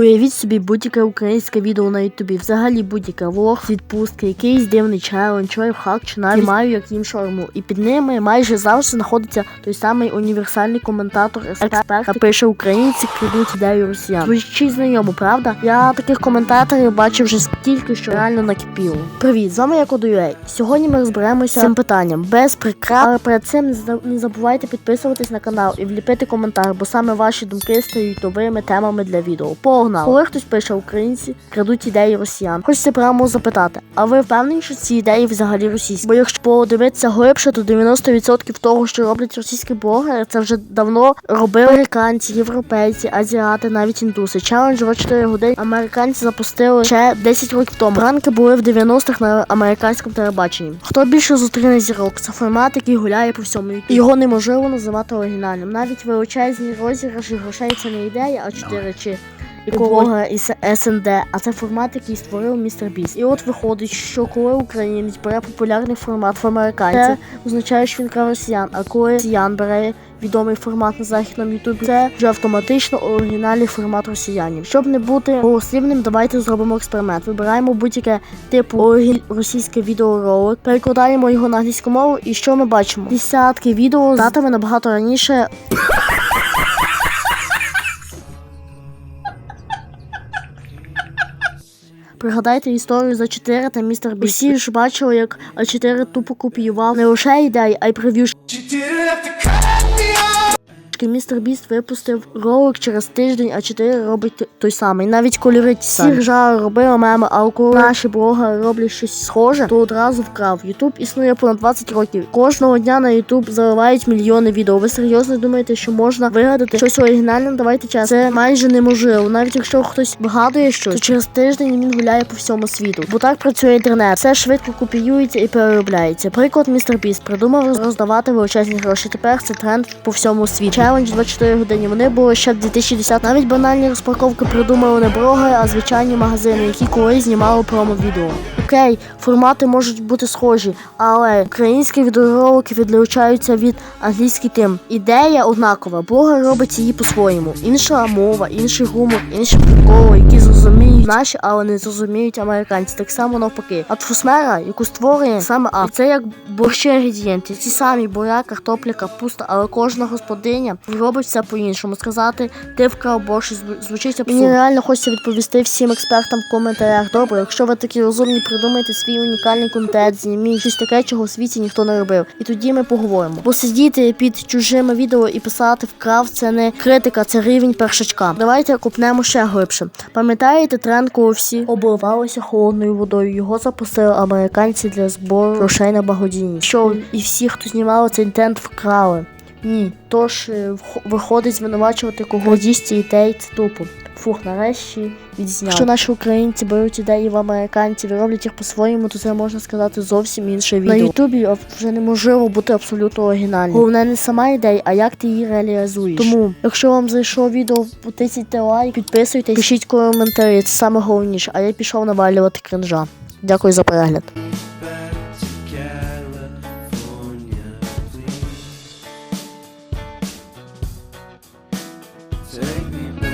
Уявіть собі будь-яке українське відео на Ютубі, взагалі будь-яке влог, відпустки, якийсь дивний челендж, лайфхак чи навіть маю як їм шорму. І під ними майже завжди знаходиться той самий універсальний коментатор, експерт, пише українці крадуть ідею росіян. Звучить знайомо, правда? Я таких коментаторів бачив вже стільки, що реально накипіло. Привіт, з вами я Кодуюей. Сьогодні ми розберемося з цим питанням без прикрас. Але перед цим не забувайте підписуватись на канал і вліпити коментар, бо саме ваші думки стають новими темами для відео. Погнали! Коли хтось пише українці крадуть ідеї росіян, хочеться прямо запитати: а ви впевнені, що ці ідеї взагалі російські? Бо якщо подивитися глибше, то 90% того, що роблять російські блогери, це вже давно робили американці, європейці, азіати, навіть індуси. Челендж 24 години американці запустили ще 10 років тому. Ранки були в 90-х на американському телебаченні. Хто більше зустріне зірок? Це формат, який гуляє по всьому YouTube. Його неможливо називати оригінальним. Навіть величезні розіграші грошей це не ідея, а 4 чи якого із СНД, а це формат, який створив містер Біст. І от виходить, що коли українець бере популярний формат в американця, це означає, що він крав росіян. А коли росіян бере відомий формат на західному ютубі, це вже автоматично оригінальний формат росіянів. Щоб не бути голослівним, давайте зробимо експеримент. Вибираємо будь-яке типу російське відеоролик, перекладаємо його на англійську мову, і що ми бачимо? Десятки відео з датами набагато раніше Пригадайте історію за 4 та містер Бі. Усі ж бачили, як А4 тупо копіював не лише ідеї, а й прев'юшки. Містер Біст випустив ролик через тиждень, а 4 робить той самий. Навіть кольори. Всі ржали, робили меми, а коли наші блогери роблять щось схоже, то одразу вкрав. Ютуб існує понад 20 років. Кожного дня на Ютуб заливають мільйони відео. Ви серйозно думаєте, що можна вигадати щось оригінальне? Давайте час. Це майже неможливо. Навіть якщо хтось вигадує щось, то через тиждень він гуляє по всьому світу. Бо так працює інтернет. Все швидко копіюється і переробляється. Приклад містер Біст придумав роздавати величезні гроші. Тепер це тренд по всьому світу. Челендж 24 години. Вони були ще в 2010. Навіть банальні розпаковки придумали не блогери, а звичайні магазини, які колись знімали промо-відео. Окей, формати можуть бути схожі, але українські відеоролики відлучаються від англійських тим. Ідея однакова, блогер робить її по-своєму. Інша мова, інший гумор, інші приколи, які зрозуміють наші, але не зрозуміють американці. Так само навпаки. Атмосфера, яку створює саме автор. Це як борщі інгредієнти. Ті самі буряк, картопля, капуста, але кожна господиня робить все по-іншому. Сказати, ти вкрав борщ зв- звучить абсурдно. Мені реально хочеться відповісти всім експертам в коментарях. Добре, якщо ви такі розумні, придумайте свій унікальний контент, зніміть щось таке, чого в світі ніхто не робив. І тоді ми поговоримо. Бо сидіти під чужими відео і писати вкрав це не критика, це рівень першачка. Давайте купнемо ще глибше. Пам'ятаєте тренд, коли всі обливалися холодною водою? Його запустили американці для збору грошей на благодійність. Що і всі, хто знімали цей інтент, вкрали. Ні, тож е, виходить звинувачувати кого дійсті ідей це тупо. Фух, нарешті відзняв. Якщо наші українці беруть ідеї в американців і роблять їх по-своєму, то це можна сказати зовсім інше відео. На Ютубі вже неможливо бути абсолютно оригінальним. Головне не сама ідея, а як ти її реалізуєш. Тому, якщо вам зайшло відео, потисяйте лайк, підписуйтесь, пишіть коментарі, це саме головніше. А я пішов навалювати кринжа. Дякую за перегляд. Amen.